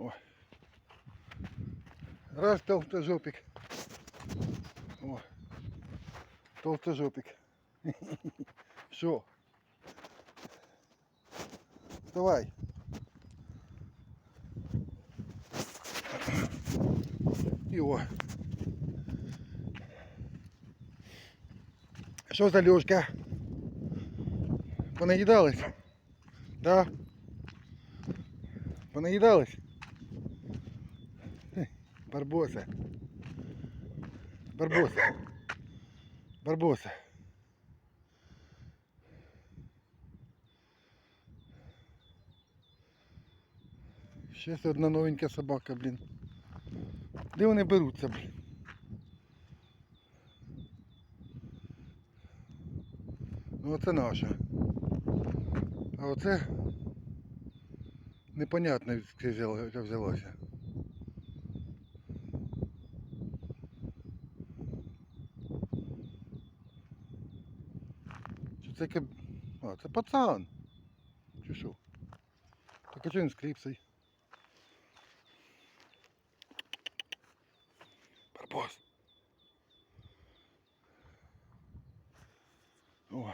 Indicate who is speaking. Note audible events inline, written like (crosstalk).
Speaker 1: О. Раз толстожопик. О. Толстожопик. (laughs) Все. Давай. І о. Що за Льошка? Понаїдались? Да? Понаїдались? Барбоса. Барбоса. Барбоса. Щось одна новенька собака, блін. Де вони беруться, блін? Ну оце наша. А оце непонятно взяла- взялося. Це каб... А, це пацан. Чи що? Так а чого він з кліпсою? Барбос. О.